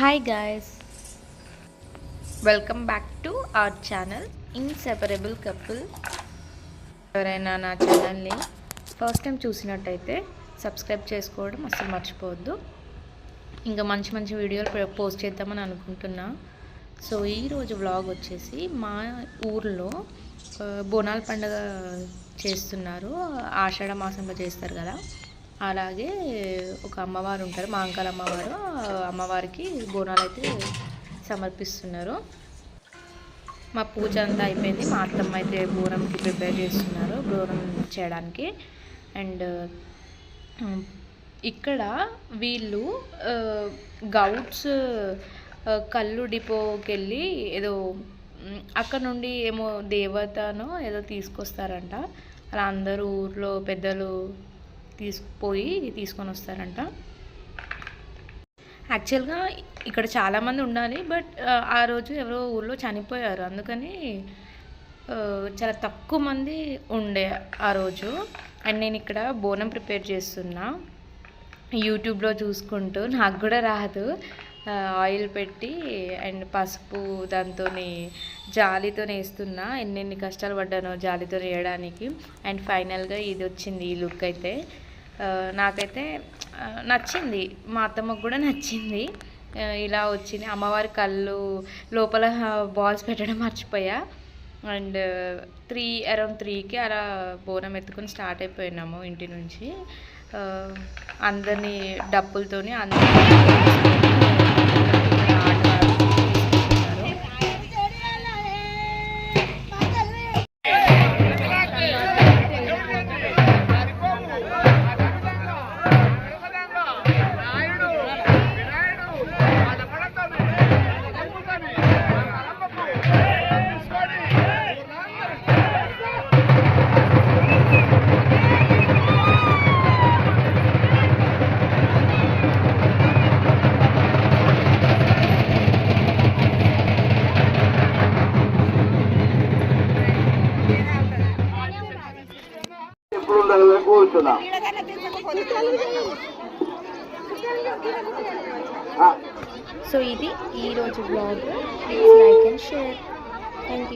Hi guys welcome back to our channel inseparable couple ఎవరైనా నా ఛానల్ని ఫస్ట్ టైం చూసినట్టయితే సబ్స్క్రైబ్ చేసుకోవడం అసలు మర్చిపోవద్దు. ఇంకా మంచి మంచి వీడియోలు పోస్ట్ చేద్దామని అనుకుంటున్నా. సో ఈరోజు వ్లాగ్ వచ్చేసి మా ఊర్లో బోనాల పండుగ చేస్తున్నారు. ఆషాఢ మాసంలో చేస్తారు కదా. అలాగే ఒక అమ్మవారు ఉంటారు మా అంకల్ అమ్మవారు అమ్మవారికి బోనాలు అయితే సమర్పిస్తున్నారు. మా పూజ అంతా అయిపోయింది. మా అత్తమ్మ అయితే బోనంకి ప్రిపేర్ చేస్తున్నారు బోనం చేయడానికి. అండ్ ఇక్కడ వీళ్ళు గౌట్స్ కళ్ళు డిపోకి వెళ్ళి ఏదో అక్కడ నుండి ఏమో దేవతను ఏదో తీసుకొస్తారంట. అలా అందరూ ఊర్లో పెద్దలు తీసుకుపోయి తీసుకొని వస్తారంట. యాక్చువల్గా ఇక్కడ చాలామంది ఉండాలి బట్ ఆ రోజు ఎవరో ఊళ్ళో చనిపోయారు. అందుకని చాలా తక్కువ మంది ఉండే ఆ రోజు. అండ్ నేను ఇక్కడ బోనం ప్రిపేర్ చేస్తున్నా. యూట్యూబ్లో చూసుకుంటూ నాకు కూడా రాదు. ఆయిల్ పెట్టి అండ్ పసుపు దాంతో జాలితో వేస్తున్నా. ఎన్నెన్ని కష్టాలు పడ్డానో జాలితో వేయడానికి. అండ్ ఫైనల్గా ఇది వచ్చింది ఈ లుక్ అయితే. నాకైతే నచ్చింది. మా అత్తమ్మకు కూడా నచ్చింది. ఇలా వచ్చింది. అమ్మవారి కళ్ళు లోపల బాల్స్ పెట్టడం మర్చిపోయా. అండ్ త్రీ అరౌండ్ త్రీకి అలా బోనం ఎత్తుకొని స్టార్ట్ అయిపోయినాము ఇంటి నుంచి. అందరినీ డప్పులతోని అందరినీ ఉండాలని సో ఇది ఈరోజు blog please like and share thank you